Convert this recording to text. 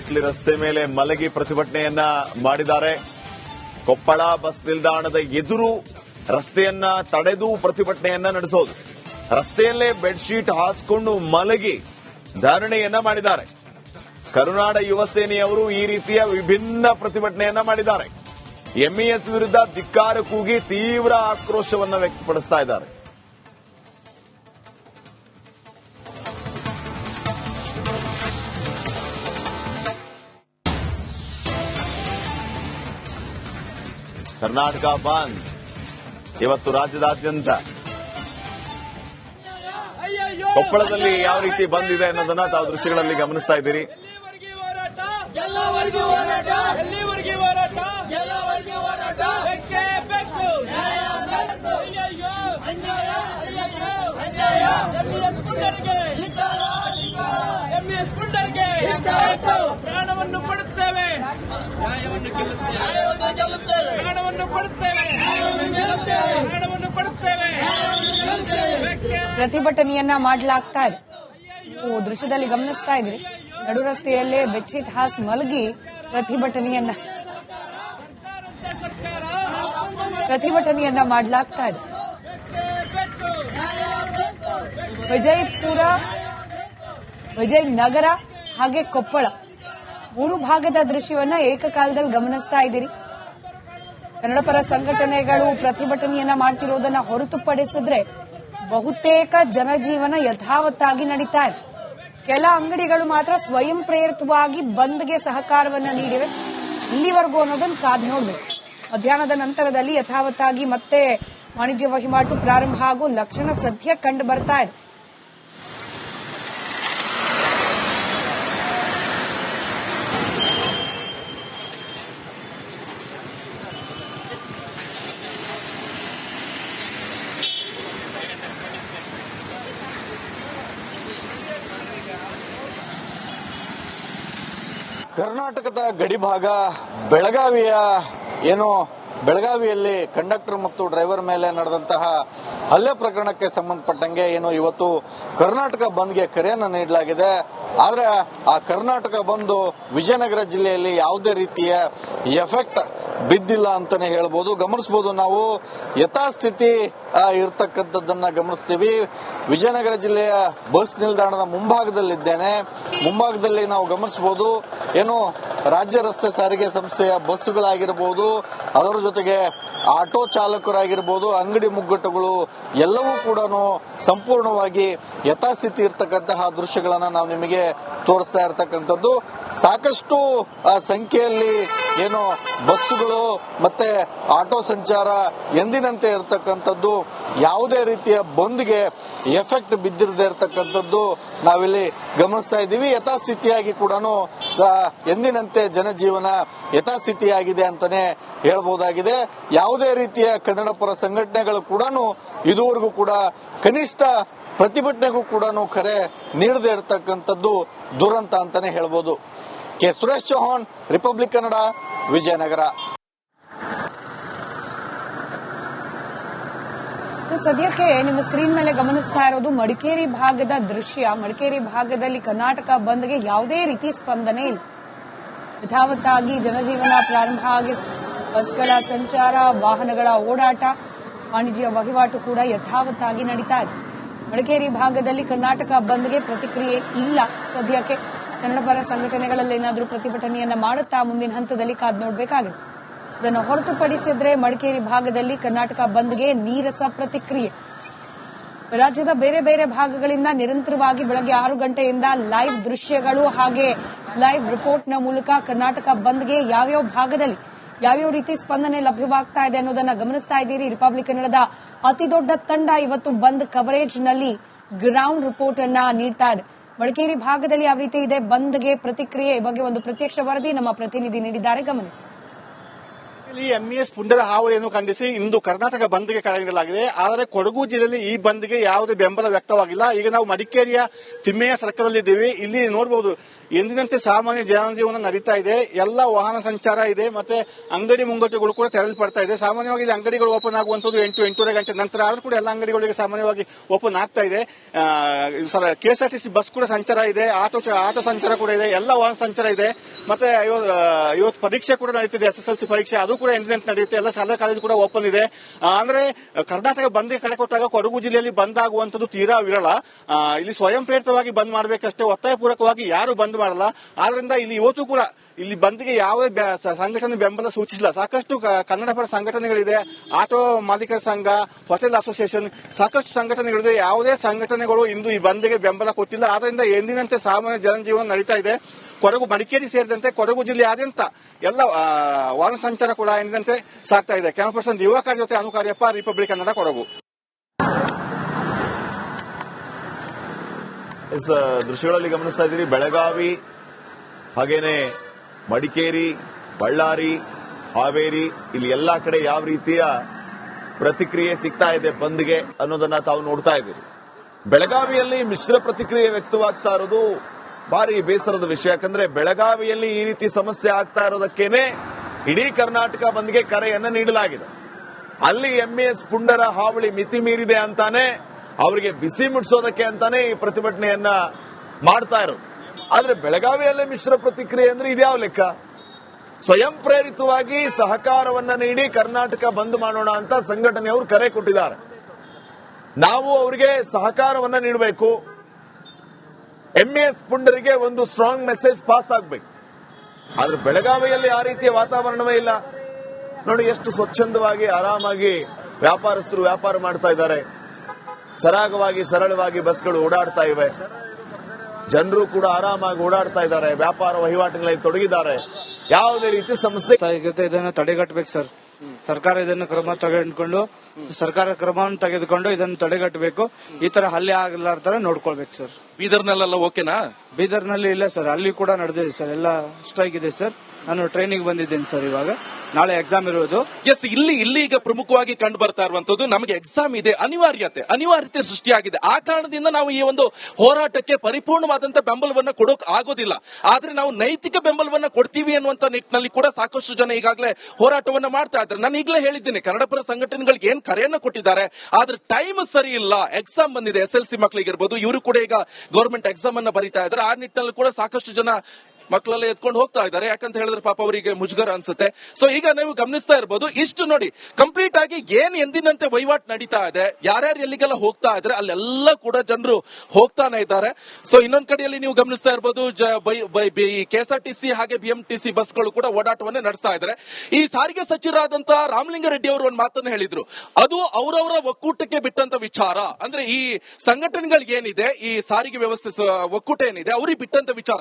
ಇಲ್ಲಿ ರಸ್ತೆ ಮೇಲೆ ಮಲಗಿ ಪ್ರತಿಭಟನೆಯನ್ನ ಮಾಡಿದ್ದಾರೆ. ಕೊಪ್ಪಳ ಬಸ್ ನಿಲ್ದಾಣದ ಎದುರು ರಸ್ತೆಯನ್ನ ತಡೆದು ಪ್ರತಿಭಟನೆಯನ್ನ ನಡೆಸೋದು. ರಸ್ತೆಯಲ್ಲೇ ಬೆಡ್ಶೀಟ್ ಹಾಸ್ಕೊಂಡು ಮಲಗಿ ಧರಣಿಯನ್ನ ಮಾಡಿದ್ದಾರೆ. ಕರುನಾಡ ಯುವ ಸೇನೆಯವರು ಈ ರೀತಿಯ ವಿಭಿನ್ನ ಪ್ರತಿಭಟನೆಯನ್ನ ಮಾಡಿದ್ದಾರೆ. ಎಂಇಎಸ್ ವಿರುದ್ಧ ಧಿಕ್ಕಾರ ಕೂಗಿ ತೀವ್ರ ಆಕ್ರೋಶವನ್ನ ವ್ಯಕ್ತಪಡಿಸ್ತಾ ಇದ್ದಾರೆ. ಕರ್ನಾಟಕ ಬಂದ್. ಇವತ್ತು ರಾಜ್ಯದಾದ್ಯಂತ. ಕೊಪ್ಪಳದಲ್ಲಿ ಯಾವ ರೀತಿ ಬಂದಿದೆ ಅನ್ನೋದನ್ನ ತಾವು ದೃಶ್ಯಗಳಲ್ಲಿ ಗಮನಿಸ್ತಾ ಇದ್ದೀರಿ. ಪ್ರಾಣವನ್ನು ಹೋರಾಟ ನ್ಯಾಯವನ್ನು ಹೋರಾಟ ಎಲ್ಲಿವರೆಗೆ ಹೋರಾಟ ಎಲ್ಲವರೆಗೂ ಹೋರಾಟ ಬೆಕ್ಕೆ ಬೆಕ್ಕು ಅಯ್ಯಯ್ಯೋ ಅನ್ಯಾಯ ಅಯ್ಯಯ್ಯೋ ಅನ್ಯಾಯ ಎಂಎಸ್ ಪುಂಡರಿಗೆ ಎಂಎಸ್ ಪುಂಡರಿಗೆ ಪ್ರಾಣವನ್ನು ಕೊಡುತ್ತೇವೆ ನ್ಯಾಯವನ್ನು ಗೆಲ್ಲುತ್ತೇವೆ ಪ್ರಾಣವನ್ನು ಕೊಡುತ್ತೇವೆ ಪ್ರಾಣವನ್ನು ಕೊಡುತ್ತೇವೆ ಬೆಕ್ಕೆ ಪ್ರತಿಭಟನೆಯನ್ನ ಮಾಡಲಾಗ್ತಾ ಇದೆ. ದೃಶ್ಯದಲ್ಲಿ ಗಮನಿಸ್ತಾ ಇದ್ರಿ. ನಡು ರಸ್ತೆಯಲ್ಲೇ ಬೆಡ್ಶೀಟ್ ಹಾಸ್ ಮಲಗಿ ಪ್ರತಿಭಟನೆಯನ್ನ ಪ್ರತಿಭಟನೆಯನ್ನ ಮಾಡಲಾಗ್ತಾ ಇದೆ. ವಿಜಯಪುರ ವಿಜಯ್ ನಗರ ಹಾಗೆ ಕೊಪ್ಪಳ ಮೂರು ಭಾಗದ ದೃಶ್ಯವನ್ನ ಏಕಕಾಲದಲ್ಲಿ ಗಮನಿಸ್ತಾ ಇದ್ದೀರಿ. ಕನ್ನಡ ಪರ ಸಂಘಟನೆಗಳು ಪ್ರತಿಭಟನೆಯನ್ನ ಮಾಡ್ತಿರೋದನ್ನ ಹೊರತುಪಡಿಸಿದ್ರೆ ಬಹುತೇಕ ಜನಜೀವನ ಯಥಾವತ್ತಾಗಿ ನಡೀತಾ ಇದೆ. ಕೆಲ ಅಂಗಡಿಗಳು ಮಾತ್ರ ಸ್ವಯಂ ಪ್ರೇರಿತವಾಗಿ ಬಂದ್ಗೆ ಸಹಕಾರವನ್ನ ನೀಡಿವೆ. ಇಲ್ಲಿವರೆಗೂ ಅನ್ನೋದನ್ನ ಕಾದ್ ನೋಡ್ಬೇಕು. ಮಧ್ಯಾಹ್ನದ ನಂತರದಲ್ಲಿ ಯಥಾವತ್ತಾಗಿ ಮತ್ತೆ ವಾಣಿಜ್ಯ ವಹಿವಾಟು ಪ್ರಾರಂಭ ಹಾಗೂ ಲಕ್ಷಣ ಸದ್ಯ ಕಂಡು ಬರ್ತಾ ಇದೆ. ಕರ್ನಾಟಕದ ಗಡಿಭಾಗ ಬೆಳಗಾವಿಯ ಏನು ಬೆಳಗಾವಿಯಲ್ಲಿ ಕಂಡಕ್ಟರ್ ಮತ್ತು ಡ್ರೈವರ್ ಮೇಲೆ ನಡೆದಂತಹ ಹಲ್ಲೆ ಪ್ರಕರಣಕ್ಕೆ ಸಂಬಂಧಪಟ್ಟಂಗೆ ಏನು ಇವತ್ತು ಕರ್ನಾಟಕ ಬಂದ್ಗೆ ಕರೆಯನ್ನು ನೀಡಲಾಗಿದೆ. ಆದರೆ ಆ ಕರ್ನಾಟಕ ಬಂದು ವಿಜಯನಗರ ಜಿಲ್ಲೆಯಲ್ಲಿ ಯಾವುದೇ ರೀತಿಯ ಎಫೆಕ್ಟ್ ಬಿದ್ದಿಲ್ಲ ಅಂತಾನೆ ಹೇಳ್ಬೋದು. ಗಮನಿಸಬಹುದು ನಾವು ಯಥಾಸ್ಥಿತಿ ಇರತಕ್ಕಂಥದ್ದನ್ನ ಗಮನಿಸ್ತೀವಿ. ವಿಜಯನಗರ ಜಿಲ್ಲೆಯ ಬಸ್ ನಿಲ್ದಾಣದ ಮುಂಭಾಗದಲ್ಲಿದ್ದೇನೆ. ಮುಂಭಾಗದಲ್ಲಿ ನಾವು ಗಮನಿಸಬಹುದು ಏನು ರಾಜ್ಯ ರಸ್ತೆ ಸಾರಿಗೆ ಸಂಸ್ಥೆಯ ಬಸ್ಸುಗಳಾಗಿರಬಹುದು ಅದರ ಜೊತೆಗೆ ಆಟೋ ಚಾಲಕರಾಗಿರ್ಬೋದು, ಅಂಗಡಿ ಮುಗ್ಗಟ್ಟುಗಳು ಎಲ್ಲವೂ ಕೂಡ ಸಂಪೂರ್ಣವಾಗಿ ಯಥಾಸ್ಥಿತಿ ಇರ್ತಕ್ಕಂತಹ ದೃಶ್ಯಗಳನ್ನ ನಾವು ನಿಮಗೆ ತೋರಿಸ್ತಾ ಇರ್ತಕ್ಕಂಥದ್ದು. ಸಾಕಷ್ಟು ಸಂಖ್ಯೆಯಲ್ಲಿ ಏನು ಬಸ್ಸುಗಳು ಮತ್ತೆ ಆಟೋ ಸಂಚಾರ ಎಂದಿನಂತೆ ಇರತಕ್ಕಂಥದ್ದು, ಯಾವುದೇ ರೀತಿಯ ಬಂದ್ಗೆ ಎಫೆಕ್ಟ್ ಬಿದ್ದಿರದೇ ಇರತಕ್ಕಂಥದ್ದು ನಾವಿಲ್ಲಿ ಗಮನಿಸ್ತಾ ಇದ್ದೀವಿ. ಯಥಾಸ್ಥಿತಿಯಾಗಿ ಕೂಡ ಎಂದಿನಂತೆ ಜನಜೀವನ ಯಥಾಸ್ಥಿತಿಯಾಗಿದೆ ಅಂತಾನೆ ಹೇಳ್ಬಹುದಾಗಿದೆ ಯಾವುದೇ ರೀತಿಯ ಕನ್ನಡ ಪರ ಸಂಘಟನೆಗಳು ಕೂಡ ಇದುವರೆಗೂ ಕೂಡ ಕನಿಷ್ಠ ಪ್ರತಿಭಟನೆಗೂ ಕೂಡ ಕರೆ ನೀಡದೇ ಇರತಕ್ಕಂಥದ್ದು ದುರಂತ ಅಂತಾನೆ ಹೇಳ್ಬೋದು. ಕೆ. ಸುರೇಶ್ ಚೌಹಾನ್ ರಿಪಬ್ಲಿಕ್ ಕನ್ನಡ, ವಿಜಯನಗರ. ಸದ್ಯಕ್ಕೆ ನಿಮ್ಮ ಸ್ಕ್ರೀನ್ ಮೇಲೆ ಗಮನಿಸ್ತಾ ಇರೋದು ಮಡಿಕೇರಿ ಭಾಗದ ದೃಶ್ಯ. ಮಡಿಕೇರಿ ಭಾಗದಲ್ಲಿ ಕರ್ನಾಟಕ ಬಂದ್ಗೆ ಯಾವುದೇ ರೀತಿ ಸ್ಪಂದನೆ ಇಲ್ಲ. ಯಥಾವತ್ತಾಗಿ ಜನಜೀವನ ಪ್ರಾರಂಭ ಆಗಿ ಬಸ್ಗಳ ಸಂಚಾರ, ವಾಹನಗಳ ಓಡಾಟ, ವಾಣಿಜ್ಯ ವಹಿವಾಟು ಕೂಡ ಯಥಾವತ್ತಾಗಿ ನಡೀತಾ ಇದೆ. ಮಡಿಕೇರಿ ಭಾಗದಲ್ಲಿ ಕರ್ನಾಟಕ ಬಂದ್ಗೆ ಪ್ರತಿಕ್ರಿಯೆ ಇಲ್ಲ. ಸದ್ಯಕ್ಕೆ ಕನ್ನಡ ಪರ ಸಂಘಟನೆಗಳಲ್ಲಿ ಏನಾದರೂ ಪ್ರತಿಭಟನೆಯನ್ನ ಮಾಡುತ್ತಾ ಮುಂದಿನ ಹಂತದಲ್ಲಿ ಕಾದ್ ನೋಡಬೇಕಾಗಿದೆ. ಇದನ್ನು ಹೊರತುಪಡಿಸಿದ್ರೆ ಮಡಿಕೇರಿ ಭಾಗದಲ್ಲಿ ಕರ್ನಾಟಕ ಬಂದ್ಗೆ ನೀರಸ ಪ್ರತಿಕ್ರಿಯೆ. ರಾಜ್ಯದ ಬೇರೆ ಬೇರೆ ಭಾಗಗಳಿಂದ ನಿರಂತರವಾಗಿ ಬೆಳಗ್ಗೆ ಆರು ಗಂಟೆಯಿಂದ ಲೈವ್ ದೃಶ್ಯಗಳು ಹಾಗೆ ಲೈವ್ ರಿಪೋರ್ಟ್ನ ಮೂಲಕ ಕರ್ನಾಟಕ ಬಂದ್ಗೆ ಯಾವ್ಯಾವ ಭಾಗದಲ್ಲಿ ಯಾವ್ಯಾವ ರೀತಿ ಸ್ಪಂದನೆ ಲಭ್ಯವಾಗ್ತಾ ಇದೆ ಅನ್ನೋದನ್ನ ಗಮನಿಸ್ತಾ ಇದ್ದೀರಿ. ರಿಪಬ್ಲಿಕ್ ಕನ್ನಡದ ಅತಿ ದೊಡ್ಡ ತಂಡ ಇವತ್ತು ಬಂದ್ ಕವರೇಜ್ನಲ್ಲಿ ಗ್ರೌಂಡ್ ರಿಪೋರ್ಟ್ ಅನ್ನ ನೀಡ್ತಾ ಇದೆ. ಮಡಿಕೇರಿ ಭಾಗದಲ್ಲಿ ಯಾವ ರೀತಿ ಇದೆ? ಬಂದ್ಗೆ ಪ್ರತಿಕ್ರಿಯೆ ಬಗ್ಗೆ ಒಂದು ಪ್ರತ್ಯಕ್ಷ ವರದಿ ನಮ್ಮ ಪ್ರತಿನಿಧಿ ನೀಡಿದ್ದಾರೆ. ಗಮನಿಸಿ. ಈ ಎಂಇಎಸ್ ಪುಂಡರ ಹಾವಳಿಯನ್ನು ಖಂಡಿಸಿ ಇಂದು ಕರ್ನಾಟಕ ಬಂದ್ಗೆ ಕರೆ ನೀಡಲಾಗಿದೆ. ಆದರೆ ಕೊಡಗು ಜಿಲ್ಲೆಯಲ್ಲಿ ಈ ಬಂದ್ಗೆ ಯಾವುದೇ ಬೆಂಬಲ ವ್ಯಕ್ತವಾಗಿಲ್ಲ. ಈಗ ನಾವು ಮಡಿಕೇರಿಯ ತಿಮ್ಮೆಯ ಸರ್ಕಲಲ್ಲಿದ್ದೀವಿ. ಇಲ್ಲಿ ನೋಡಬಹುದು ಎಂದಿನಂತೆ ಸಾಮಾನ್ಯ ಜನಜೀವನ ನಡೀತಾ ಇದೆ. ಎಲ್ಲ ವಾಹನ ಸಂಚಾರ ಇದೆ ಮತ್ತೆ ಅಂಗಡಿ ಮುಂಗಟ್ಟುಗಳು ಕೂಡ ತೆರಳಲ್ಪಡ್ತಾ ಇದೆ. ಸಾಮಾನ್ಯವಾಗಿ ಇಲ್ಲಿ ಅಂಗಡಿಗಳು ಓಪನ್ ಆಗುವಂತದ್ದು ಎಂಟು, ಎಂಟೂವರೆ ಗಂಟೆ ನಂತರ. ಆದರೂ ಕೂಡ ಎಲ್ಲ ಅಂಗಡಿಗಳಿಗೆ ಸಾಮಾನ್ಯವಾಗಿ ಓಪನ್ ಆಗ್ತಾ ಇದೆ. ಕೆಎಸ್ಆರ್ಟಿಸಿ ಬಸ್ ಕೂಡ ಸಂಚಾರ ಇದೆ. ಆಟೋ ಆಟೋ ಸಂಚಾರ ಕೂಡ ಇದೆ. ಎಲ್ಲ ವಾಹನ ಸಂಚಾರ ಇದೆ. ಮತ್ತೆ ಇವತ್ತು ಪರೀಕ್ಷೆ ಕೂಡ ನಡೀತಿದೆ. ಎಸ್ಎಸ್ಎಲ್ಸಿ ಪರೀಕ್ಷೆ. ಅದು ಕೂಡ ಇನ್ಸಿಡೆಂಟ್ ನಡೆಯುತ್ತೆ. ಎಲ್ಲ ಶಾಲಾ ಕಾಲೇಜು ಕೂಡ ಓಪನ್ ಇದೆ. ಅಂದ್ರೆ, ಕರ್ನಾಟಕ ಬಂದ್ಗೆ ಕರೆ ಕೊಟ್ಟಾಗ ಕೊಡಗು ಜಿಲ್ಲೆಯಲ್ಲಿ ಬಂದ್ ಆಗುವಂತದ್ದು ತೀರಾ ವಿರಳ. ಇಲ್ಲಿ ಸ್ವಯಂ ಪ್ರೇರಿತವಾಗಿ ಬಂದ್ ಮಾಡಬೇಕಷ್ಟೇ, ಒತ್ತಾಯಪೂರ್ವಕವಾಗಿ ಯಾರು ಬಂದ್ ಮಾಡಲ್ಲ. ಆದ್ರಿಂದ ಇಲ್ಲಿ ಇವತ್ತು ಕೂಡ ಇಲ್ಲಿ ಬಂದ್ಗೆ ಯಾವುದೇ ಸಂಘಟನೆ ಬೆಂಬಲ ಸೂಚಿಸಿಲ್ಲ. ಸಾಕಷ್ಟು ಕನ್ನಡ ಪರ ಸಂಘಟನೆಗಳಿದೆ. ಆಟೋ ಮಾಲೀಕರ ಸಂಘ, ಹೋಟೆಲ್ ಅಸೋಸಿಯೇಷನ್, ಸಾಕಷ್ಟು ಸಂಘಟನೆಗಳಿದೆ. ಯಾವುದೇ ಸಂಘಟನೆಗಳು ಇಂದು ಈ ಬಂದ್ಗೆ ಬೆಂಬಲ ಕೊಟ್ಟಿಲ್ಲ. ಆದ್ರಿಂದ ಎಂದಿನಂತೆ ಸಾಮಾನ್ಯ ಜನಜೀವನ ನಡೀತಾ ಇದೆ. ಕೊಡಗು ಮಡಿಕೇರಿ ಸೇರಿದಂತೆ ಕೊಡಗು ಜಿಲ್ಲೆಯಾದ್ಯಂತ ಎಲ್ಲ ವಾಹನ ಸಂಚಾರ ಕೂಡ ಎಂದಿನಂತೆ ಸಾಕ್ತಾ ಇದೆ. ಕ್ಯಾಮರಾ ಪರ್ಸನ್ ದಿವಾಕರ್ ಜೊತೆ ಅನುಕಾರ್ಯಪ್ಪ ರಿಪಬ್ಲಿಕ್ ಕನ್ನಡ ಕೊಡಗು. ದೃಶ್ಯಗಳಲ್ಲಿ ಗಮನಿಸ್ತಾ ಇದ್ದೀರಿ. ಬೆಳಗಾವಿ, ಹಾಗೇನೆ ಮಡಿಕೇರಿ, ಬಳ್ಳಾರಿ, ಹಾವೇರಿ, ಇಲ್ಲಿ ಎಲ್ಲಾ ಕಡೆ ಯಾವ ರೀತಿಯ ಪ್ರತಿಕ್ರಿಯೆ ಸಿಗ್ತಾ ಇದೆ, ಬಂದ್ಗೆ ಅನ್ನೋದನ್ನ ತಾವು ನೋಡ್ತಾ ಇದ್ದೀರಿ. ಬೆಳಗಾವಿಯಲ್ಲಿ ಮಿಶ್ರ ಪ್ರತಿಕ್ರಿಯೆ ವ್ಯಕ್ತವಾಗ್ತಾ ಇರೋದು ಭಾರಿ ಬೇಸರದ ವಿಷಯ. ಯಾಕಂದ್ರೆ ಬೆಳಗಾವಿಯಲ್ಲಿ ಈ ರೀತಿ ಸಮಸ್ಯೆ ಆಗ್ತಾ ಇರೋದಕ್ಕೇನೆ ಇಡೀ ಕರ್ನಾಟಕ ಬಂದ್ಗೆ ಕರೆಯನ್ನು ನೀಡಲಾಗಿದೆ. ಅಲ್ಲಿ ಎಂಇಎಸ್ ಪುಂಡರ ಹಾವಳಿ ಮಿತಿ ಮೀರಿದೆ ಅಂತಾನೆ, ಅವರಿಗೆ ಬಿಸಿ ಮುಟ್ಸೋದಕ್ಕೆ ಅಂತಾನೆ ಈ ಪ್ರತಿಭಟನೆಯನ್ನ ಮಾಡ್ತಾ ಇರೋದು. ಆದ್ರೆ ಬೆಳಗಾವಿಯಲ್ಲೇ ಮಿಶ್ರ ಪ್ರತಿಕ್ರಿಯೆ ಅಂದ್ರೆ ಇದ್ಯಾವ ಲೆಕ್ಕ? ಸ್ವಯಂ ಪ್ರೇರಿತವಾಗಿ ಸಹಕಾರವನ್ನ ನೀಡಿ ಕರ್ನಾಟಕ ಬಂದ್ ಮಾಡೋಣ ಅಂತ ಸಂಘಟನೆಯವರು ಕರೆ ಕೊಟ್ಟಿದ್ದಾರೆ. ನಾವು ಅವರಿಗೆ ಸಹಕಾರವನ್ನ ನೀಡಬೇಕು. ಎಂಇಎಸ್ ಪುಂಡರಿಗೆ ಒಂದು ಸ್ಟ್ರಾಂಗ್ ಮೆಸೇಜ್ ಪಾಸ್ ಆಗಬೇಕು. ಆದ್ರೆ ಬೆಳಗಾವಿಯಲ್ಲಿ ಆ ರೀತಿಯ ವಾತಾವರಣವೇ ಇಲ್ಲ. ನೋಡಿ ಎಷ್ಟು ಸ್ವಚ್ಛಂದವಾಗಿ, ಆರಾಮಾಗಿ ವ್ಯಾಪಾರಸ್ಥರು ವ್ಯಾಪಾರ ಮಾಡ್ತಾ ಇದ್ದಾರೆ. ಸರಾಗವಾಗಿ, ಸರಳವಾಗಿ ಬಸ್ಗಳು ಓಡಾಡ್ತಾ ಇವೆ. ಜನರು ಕೂಡ ಆರಾಮಾಗಿ ಓಡಾಡ್ತಾ ಇದ್ದಾರೆ. ವ್ಯಾಪಾರ ವಹಿವಾಟಿನಲ್ಲಿ ತೊಡಗಿದ್ದಾರೆ. ಯಾವುದೇ ರೀತಿ ಸಮಸ್ಯೆ ಇದನ್ನು ತಡೆಗಟ್ಟಬೇಕು ಸರ್. ಸರ್ಕಾರ ಇದನ್ನು ಕ್ರಮ ತೆಗೆದುಕೊಂಡು ಸರ್ಕಾರ ಕ್ರಮವನ್ನು ತೆಗೆದುಕೊಂಡು ಇದನ್ನು ತಡೆಗಟ್ಟಬೇಕು. ಈ ತರ ಹಲ್ಲೆ ತರ ನೋಡ್ಕೊಳ್ಬೇಕು ಸರ್. ಬೀದರ್ನಲ್ಲೆಲ್ಲ ಓಕೆನಾ? ಬೀದರ್ನಲ್ಲಿ ಇಲ್ಲ ಸರ್ ಅಲ್ಲಿ ಕೂಡ ನಡೆದಿದೆ ಸರ್ ಎಲ್ಲ ಸ್ಟ್ರೈಕ್ ಇದೆ ಸರ್. ನಾನು ಟ್ರೈನಿಂಗ್ ಬಂದಿದ್ದೇನೆ ಸರ್ ಇವಾಗ. ನಾಳೆ ಎಕ್ಸಾಮ್ ಇರೋದು ಎಸ್ ಇಲ್ಲಿ ಇಲ್ಲಿ ಈಗ ಪ್ರಮುಖವಾಗಿ ಕಂಡು ಬರ್ತಾ ಇರುವಂತದ್ದು ನಮಗೆ ಎಕ್ಸಾಮ್ ಇದೆ, ಅನಿವಾರ್ಯತೆ ಅನಿವಾರ್ಯತೆ ಸೃಷ್ಟಿಯಾಗಿದೆ. ಆ ಕಾರಣದಿಂದ ನಾವು ಈ ಒಂದು ಹೋರಾಟಕ್ಕೆ ಪರಿಪೂರ್ಣವಾದಂತ ಬೆಂಬಲವನ್ನ ಕೊಡೋಕ್ ಆಗೋದಿಲ್ಲ. ಆದ್ರೆ ನಾವು ನೈತಿಕ ಬೆಂಬಲವನ್ನ ಕೊಡ್ತೀವಿ ಅನ್ನುವಂತ ನಿಟ್ಟಿನಲ್ಲಿ ಕೂಡ ಸಾಕಷ್ಟು ಜನ ಈಗಾಗಲೇ ಹೋರಾಟವನ್ನ ಮಾಡ್ತಾ ಇದ್ದಾರೆ. ನಾನು ಈಗಲೇ ಹೇಳಿದ್ದೀನಿ ಕನ್ನಡ ಪರ ಸಂಘಟನೆಗಳಿಗೆ ಏನ್ ಕರೆಯನ್ನ ಕೊಟ್ಟಿದ್ದಾರೆ, ಆದ್ರೆ ಟೈಮ್ ಸರಿ ಇಲ್ಲ. ಎಕ್ಸಾಮ್ ಬಂದಿದೆ ಎಸ್ ಎಲ್ ಸಿ ಮಕ್ಕಳಿಗಿರ್ಬೋದು ಇವರು ಕೂಡ ಈಗ ಗೌರ್ಮೆಂಟ್ ಎಕ್ಸಾಮ್ ಅನ್ನ ಬರೀತಾ ಇದ್ದಾರೆ. ಆ ನಿಟ್ಟಿನಲ್ಲಿ ಕೂಡ ಸಾಕಷ್ಟು ಜನ ಮಕ್ಕಳೆಲ್ಲ ಎತ್ಕೊಂಡು ಹೋಗ್ತಾ ಇದ್ದಾರೆ. ಯಾಕಂತ ಹೇಳಿದ್ರೆ ಪಾಪ ಅವರಿಗೆ ಮುಜುಗರ ಅನ್ಸುತ್ತೆ. ಸೊ ಈಗ ನೀವು ಗಮನಿಸ್ತಾ ಇರ್ಬೋದು, ಇಷ್ಟು ನೋಡಿ ಕಂಪ್ಲೀಟ್ ಆಗಿ ಏನ್ ಎಂದಿನಂತೆ ವಹಿವಾಟು ನಡೀತಾ ಇದೆ, ಯಾರ್ಯಾರು ಎಲ್ಲಿಗೆಲ್ಲ ಹೋಗ್ತಾ ಇದ್ರೆ ಅಲ್ಲೆಲ್ಲ ಕೂಡ ಜನರು ಹೋಗ್ತಾನೆ ಇದ್ದಾರೆ. ಸೊ ಇನ್ನೊಂದ್ ಕಡೆಯಲ್ಲಿ ನೀವು ಗಮನಿಸ್ತಾ ಇರ್ಬೋದು ಕೆಎಸ್ಆರ್ಟಿಸಿ ಹಾಗೆ ಬಿಎಂಟಿಸಿ ಬಸ್ಗಳು ಕೂಡ ಓಡಾಟವನ್ನ ನಡೆಸ್ತಾ ಇದ್ದಾರೆ. ಈ ಸಾರಿಗೆ ಸಚಿವರಾದಂತ ರಾಮಲಿಂಗಾರೆಡ್ಡಿ ಅವರು ಒಂದು ಮಾತನ್ನು ಹೇಳಿದ್ರು. ಅದು ಅವರವರ ಒಕ್ಕೂಟಕ್ಕೆ ಬಿಟ್ಟಂತ ವಿಚಾರ. ಅಂದ್ರೆ ಈ ಸಂಘಟನೆಗಳಿಗೆ ಏನಿದೆ, ಈ ಸಾರಿಗೆ ವ್ಯವಸ್ಥೆ ಒಕ್ಕೂಟ ಏನಿದೆ, ಅವ್ರಿಗೆ ಬಿಟ್ಟಂತ ವಿಚಾರ.